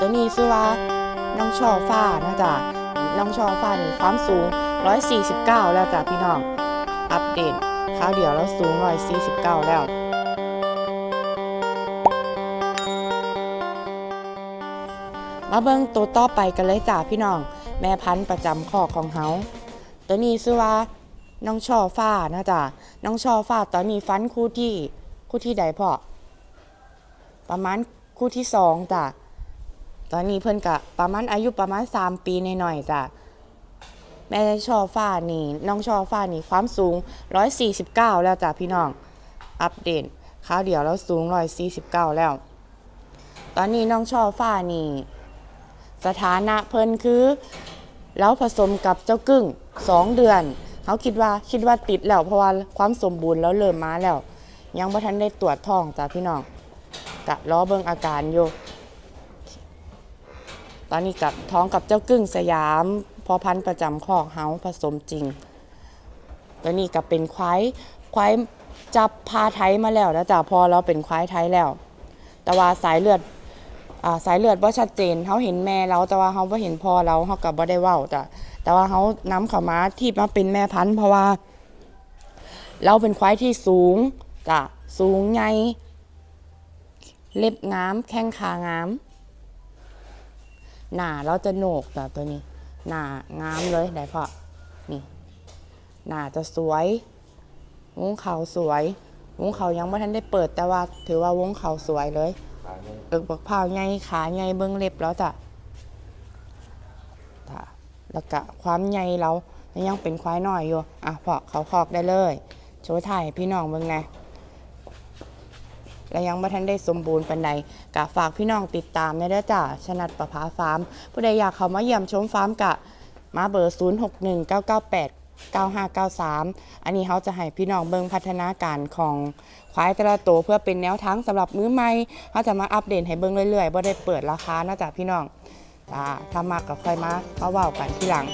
ตัวนี้ชื่อว่าน้องช่อฟ้านะจ๊ะน้องช่อฟ้านี่ความสูง 149 แล้วจ้ะพี่น้อง อัปเดตคราวเดียวแล้วสูง 149 แล้ว มาเบิ่งตัวต่อไปกันเลยจ้ะพี่น้อง แม่พันธุ์ประจำคอกของเฮาตัวนี้ชื่อว่าน้องช่อฟ้านะจ๊ะน้องช่อฟ้าตอนนี้ฟันคู่ที่คู่ที่ใดพ่อประมาณคู่ที่สองจ้ะ ตอนนี้เพิ่นกะประมาณอายุประมาณ 3 ปีหน่อยๆจ้ะแม่ช่อฟ้านี่น้องช่อฟ้านี่ความสูง 149 แล้วจ้ะพี่น้อง อัปเดตคราวเดียวแล้วสูง 149 แล้ว ตอนนี้น้องช่อฟ้านี่ สถานะเพิ่นคือแล้วผสมกับเจ้ากึ่งสองเดือนเขาคิดว่าคิดว่าติดแล้วเพราะว่าความสมบูรณ์แล้วเริ่มมาแล้ว ยังบ่ทันได้ตรวจท้องจ้ะพี่น้องกะรอเบิ่งอาการอยู่ ตอนนี้กับท้องกับเจ้ากึ่งสยามพอพันธุ์ประจำคอกเฮาผสมจริง ตัวนี้ก็เป็นควายควายจับพาไทยมาแล้วนะจ๊ะพอเราเป็นควายไทยแล้ว แต่ว่าสายเลือดอสายเลือดว่าชัดเจนเขาเห็นแม่เราแต่ว่าเขาไ่เห็นพ่อเราเขากับบ่ได้ว้าจ้ะแต่ว่าเขาน้ำเขามาที่มาเป็นแม่พันธุ์เพราะว่า เราเป็นควายที่สูงจ้ะสูงใหญ่เล็บงามแข้งขางาม หนาเราจะโหนกจ้ะตัวนี้ หนางามเลยได้พอนี่ หนาจะสวยวงเขาสวย วงเขายังไม่ทันได้เปิดแต่ว่า ถือว่าวงเขาสวยเลยเอกบักพร้าวใหญ่ขาใหญ่เบิ้งเล็บแล้วจ้ะจ้ะแล้วก็ความใหญ่เรายังเป็นควายน้อยอยู่ อะพอเขาคอกได้เลย โชว์ถ่ายพี่น้องเบิ้งไง และยังไม่ทันได้สมบูรณ์ปันใดกะฝากพี่น้องติดตามในเด้อจ้ะชนัดประภาฟาร์ม ผู้ใดอยากเข้ามาเยี่ยมชมฟาร์มกะมาเบอร์ 0 6 1 9 9 8 9593 อันนี้เขาจะให้พี่น้องเบิ่งพัฒนาการของควายแต่ละตัวเพื่อเป็นแนวทางสำหรับมือใหม่เขาจะมาอัปเดตให้เบิ่งเรื่อยๆบ่ได้เปิดราคานะจ๊ะพี่น้องจ้าถ้ามากก็ค่อยมามาเว้ากันทีหลัง